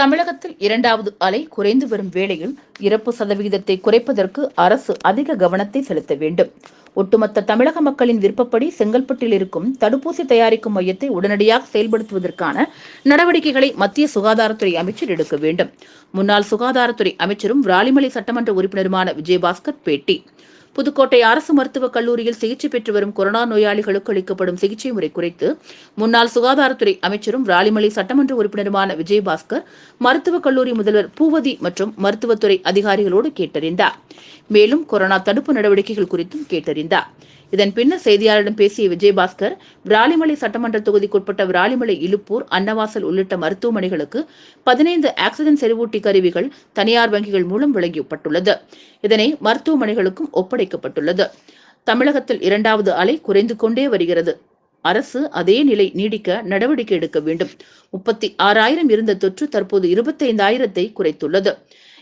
தமிழகத்தில் இரண்டாவது அலை குறைந்து வரும் வேளையில் இறப்பு சதவிகிதத்தை குறைப்பதற்கு அரசு அதிக கவனத்தை செலுத்த வேண்டும். ஒட்டுமொத்த தமிழக மக்களின் விருப்பப்படி செங்கல்பட்டில் இருக்கும் தடுப்பூசி தயாரிக்கும் மையத்தை உடனடியாக செயல்படுத்துவதற்கான நடவடிக்கைகளை மத்திய சுகாதாரத்துறை அமைச்சர் எடுக்க வேண்டும். முன்னாள் சுகாதாரத்துறை அமைச்சரும் விராலிமலை சட்டமன்ற உறுப்பினருமான விஜயபாஸ்கர் பேட்டி. புதுக்கோட்டை அரசு மருத்துவக் கல்லூரியில் சிகிச்சை பெற்று வரும் கொரோனா நோயாளிகளுக்கு அளிக்கப்படும் சிகிச்சை முறை குறித்து முன்னாள் சுகாதாரத்துறை அமைச்சரும் ராலிமலை சட்டமன்ற உறுப்பினருமான விஜயபாஸ்கர் மருத்துவக் கல்லூரி முதல்வர் பூவதி மற்றும் மருத்துவத்துறை அதிகாரிகளோடு கேட்டறிந்தார். மேலும் கொரோனா தடுப்பு நடவடிக்கைகள் குறித்தும் கேட்டறிந்தார். இதன் பின்னர் செய்தியாளரிடம் பேசிய விஜயபாஸ்கர் விராலிமலை சட்டமன்ற தொகுதிக்குட்பட்ட விராலிமலை இலுப்பூர் அன்னவாசல் உள்ளிட்ட மருத்துவமனைகளுக்கு பதினைந்து ஆக்சிஜன் செறிவூட்டி கருவிகள் தனியார் வங்கிகள் மூலம் வழங்கப்பட்டுள்ளது இதனை மருத்துவமனைகளுக்கும் ஒப்படைக்கப்பட்டுள்ளது. தமிழகத்தில் இரண்டாவது அலை குறைந்து கொண்டே வருகிறது. அரசு அதே நிலை நீடிக்க நடவடிக்கை எடுக்க வேண்டும். முப்பத்தி ஆறாயிரம் இருந்த தொற்று தற்போது இருபத்தைந்தாயிரத்தை குறைத்துள்ளது.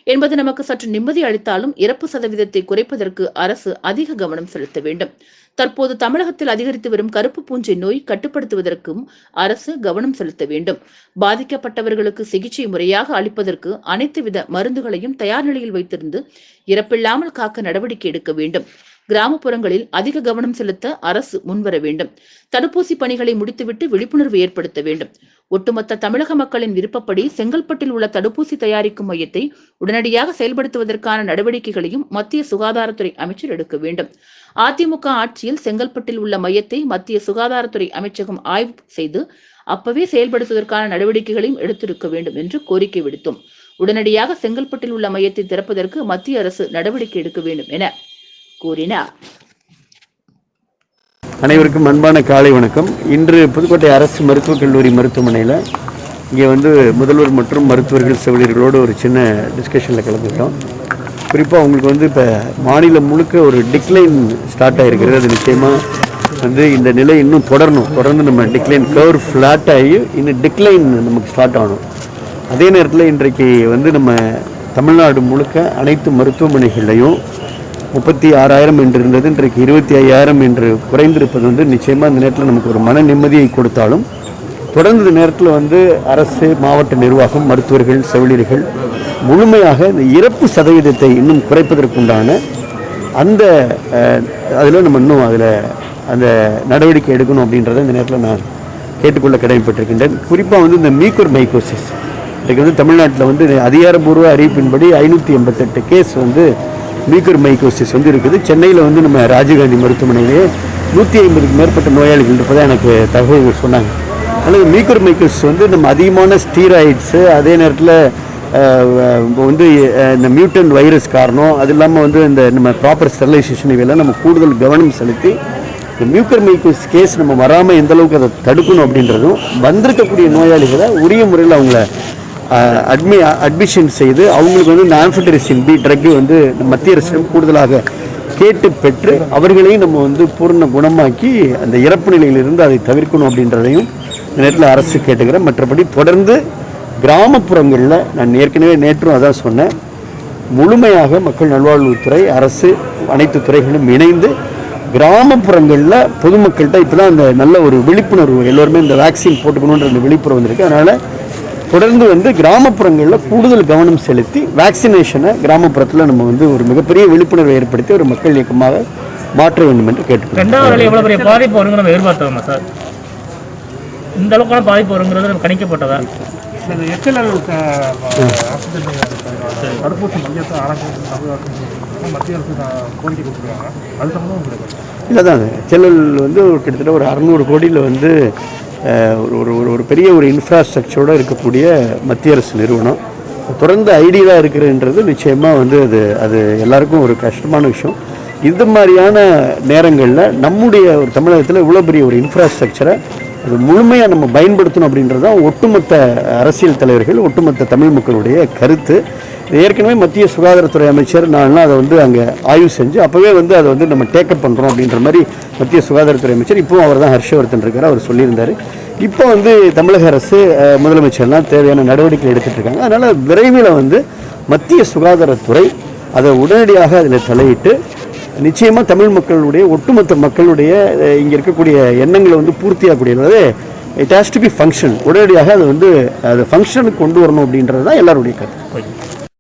என்பது நமக்கு சற்று நிம்மதி அளித்தாலும் இறப்பு சதவீதத்தை குறைப்பதற்கு அரசு அதிக கவனம் செலுத்த வேண்டும். தற்போது தமிழகத்தில் அதிகரித்து வரும் கருப்பு பூஞ்சை நோய் கட்டுப்படுத்துவதற்கும் அரசு கவனம் செலுத்த வேண்டும். பாதிக்கப்பட்டவர்களுக்கு சிகிச்சை முறையாக அளிப்பதற்கு அனைத்து வித மருந்துகளையும் தயார் நிலையில் வைத்திருந்து இறப்பில்லாமல் காக்க நடவடிக்கை எடுக்க வேண்டும். கிராமப்புறங்களில் அதிக கவனம் செலுத்த அரசு முன்வர வேண்டும். தடுப்பூசி பணிகளை முடித்துவிட்டு விழிப்புணர்வு ஏற்படுத்த வேண்டும். ஒட்டுமொத்த தமிழக மக்களின் விருப்பப்படி செங்கல்பட்டில் உள்ள தடுப்பூசி தயாரிக்கும் மையத்தை உடனடியாக செயல்படுத்துவதற்கான நடவடிக்கைகளையும் மத்திய சுகாதாரத்துறை அமைச்சர் எடுக்க வேண்டும். அதிமுக ஆட்சியில் செங்கல்பட்டில் உள்ள மையத்தை மத்திய சுகாதாரத்துறை அமைச்சகம் ஆய்வு செய்து அப்பவே செயல்படுத்துவதற்கான நடவடிக்கைகளையும் எடுத்திருக்க வேண்டும் என்று கோரிக்கை விடுத்தோம். உடனடியாக செங்கல்பட்டில் உள்ள மையத்தை திறப்பதற்கு மத்திய அரசு நடவடிக்கை எடுக்க வேண்டும் என கூறினார். அனைவருக்கும் அன்பான காலை வணக்கம். இன்று புதுக்கோட்டை அரசு மருத்துவக் கல்லூரி மருத்துவமனையில் இங்கே வந்து முதல்வர் மற்றும் மருத்துவர்கள் செவிலியர்களோடு ஒரு சின்ன டிஸ்கஷனில் கலந்துக்கிட்டோம். குறிப்பாக அவங்களுக்கு வந்து இப்போ மாநிலம் முழுக்க ஒரு டிக்ளைன் ஸ்டார்ட் ஆகிருக்கிறது அது நிச்சயமாக வந்து இந்த நிலை இன்னும் தொடரணும். தொடர்ந்து நம்ம டிக்ளைன் கவர் ஃப்ளாட் ஆகி இன்னும் டிக்ளைன் நமக்கு ஸ்டார்ட் ஆகணும். அதே நேரத்தில் இன்றைக்கு வந்து நம்ம தமிழ்நாடு முழுக்க அனைத்து மருத்துவமனைகள்லையும் முப்பத்தி ஆறாயிரம் என்று இருந்தது இன்றைக்கு இருபத்தி ஐயாயிரம் என்று குறைந்திருப்பது வந்து நிச்சயமாக இந்த நேரத்தில் நமக்கு ஒரு மன நிம்மதியை கொடுத்தாலும் தொடர்ந்து இந்த நேரத்தில் வந்து அரசு மாவட்ட நிர்வாகம் மருத்துவர்கள் செவிலியர்கள் முழுமையாக இந்த இறப்பு சதவீதத்தை இன்னும் குறைப்பதற்குண்டான அந்த அதில் நம்ம இன்னும் அதில் அந்த நடவடிக்கை எடுக்கணும் அப்படின்றத இந்த நேரத்தில் நான் கேட்டுக்கொள்ள கடமைப்பட்டிருக்கின்றேன். குறிப்பாக வந்து இந்த மீக்கர் மைக்கோசிஸ் இன்றைக்கு வந்து தமிழ்நாட்டில் வந்து அதிகாரப்பூர்வ அறிவிப்பின்படி ஐநூற்றி எண்பத்தெட்டு கேஸ் வந்து மீக்கர் மைக்கோசிஸ் வந்து இருக்குது. சென்னையில் வந்து நம்ம ராஜீவ்காந்தி மருத்துவமனையிலேயே நூற்றி ஐம்பதுக்கு மேற்பட்ட நோயாளிகள் இருப்பதாக எனக்கு தகவல்கள் சொன்னாங்க. அல்லது மீக்கர் மைக்கோசிஸ் வந்து நம்ம அதிகமான ஸ்டீராய்ட்ஸு அதே நேரத்தில் வந்து இந்த மியூட்டன் வைரஸ் காரணம் அது இல்லாமல் வந்து இந்த நம்ம ப்ராப்பர் ஸ்டெர்லைசேஷன் இவையெல்லாம் நம்ம கூடுதல் கவனம் செலுத்தி இந்த மியூக்கர் மைக்கோஸ் கேஸ் நம்ம வராமல் எந்த அளவுக்கு அதை தடுக்கணும் அப்படின்றதும் வந்திருக்கக்கூடிய நோயாளிகளை உரிய முறையில் அவங்கள அட்மி அட்மிஷன் செய்து அவங்களுக்கு வந்து இந்த ஆம்ஃபிட்ரிசின் பி ட்ரக்கு வந்து மத்திய அரசிடம் கூடுதலாக கேட்டு பெற்று அவர்களையும் நம்ம வந்து பூர்ண குணமாக்கி அந்த இறப்பு நிலையிலிருந்து அதை தவிர்க்கணும் அப்படின்றதையும் இந்த நேரத்தில் அரசு கேட்டுக்கிறேன். மற்றபடி தொடர்ந்து கிராமப்புறங்களில் நான் ஏற்கனவே நேற்றும் அதான் சொன்னேன். முழுமையாக மக்கள் நல்வாழ்வுத்துறை அரசு அனைத்து துறைகளும் இணைந்து கிராமப்புறங்களில் பொதுமக்கள்கிட்ட இப்போ தான் அந்த நல்ல ஒரு விழிப்புணர்வு எல்லோருமே இந்த வேக்சின் போட்டுக்கணுன்ற அந்த விழிப்புணர்வு வந்திருக்கு. அதனால் தொடர்ந்து வந்து கிராமப்புறங்களில் கூடுதல் கவனம் செலுத்தி வேக்சினேஷனை கிராமப்புறத்தில் நம்ம வந்து ஒரு மிகப்பெரிய விழிப்புணர்வை ஏற்படுத்தி ஒரு மக்கள் இயக்கமாக மாற்ற வேண்டும் என்று கேட்டுக்கொள்கிறேன் ரெண்டாவது அலை எவ்வளவு பெரிய பாதிப்பு வருங்க நம்ம எதிர்பார்த்தோமா சார்? இந்த அளவுக்கான பாதிப்பு வருங்கிறது நம்ம கணிக்கப்பட்டதா? தடுப்பூசி மையத்தை ஆரம்பிச்சு மத்திய அரசு கோரிக்கை கொடுத்துருக்காங்க. அது உங்களுக்கு இல்லை தான் செல்லல் வந்து ஒரு கிட்டத்தட்ட ஒரு அறநூறு கோடியில் வந்து ஒரு ஒரு ஒரு- ஒரு பெரிய ஒரு இன்ஃப்ராஸ்ட்ரக்சரோடு இருக்கக்கூடிய மத்திய அரசு நிறுவனம். தொடர்ந்து ஐடியலாக இருக்கிறன்றது நிச்சயமாக வந்து அது அது எல்லாருக்கும் ஒரு கஷ்டமான விஷயம். இது மாதிரியான நேரங்களில் நம்முடைய ஒரு தமிழகத்தில் இவ்வளோ பெரிய ஒரு இன்ஃப்ராஸ்ட்ரக்சரை அது முழுமையாக நம்ம பயன்படுத்தணும் அப்படின்றது தான் ஒட்டுமொத்த அரசியல் தலைவர்கள் ஒட்டுமொத்த தமிழ் மக்களுடைய கருத்து. ஏற்கனவே மத்திய சுகாதாரத்துறை அமைச்சர் நான் அதை வந்து அங்கே ஆய்வு செஞ்சு அப்போவே வந்து அதை வந்து நம்ம டேக்கப் பண்ணுறோம் அப்படின்ற மாதிரி மத்திய சுகாதாரத்துறை அமைச்சர் இப்போவும் அவர் தான் ஹர்ஷவர்தன் இருக்கார் அவர் சொல்லியிருந்தார். இப்போ வந்து தமிழக அரசு முதலமைச்சர்லாம் தேவையான நடவடிக்கை எடுத்துகிட்டு இருக்காங்க. அதனால் விரைவில் வந்து மத்திய சுகாதாரத்துறை அதை உடனடியாக அதில் தலையிட்டு நிச்சயமாக தமிழ் மக்களுடைய ஒட்டுமொத்த மக்களுடைய இங்கே இருக்கக்கூடிய எண்ணங்களை வந்து பூர்த்தியாகக்கூடியது it has to be function உடனடியாக அது வந்து அது ஃபங்க்ஷனுக்கு கொண்டு வரணும் அப்படின்றது தான் எல்லாருடைய கருத்து.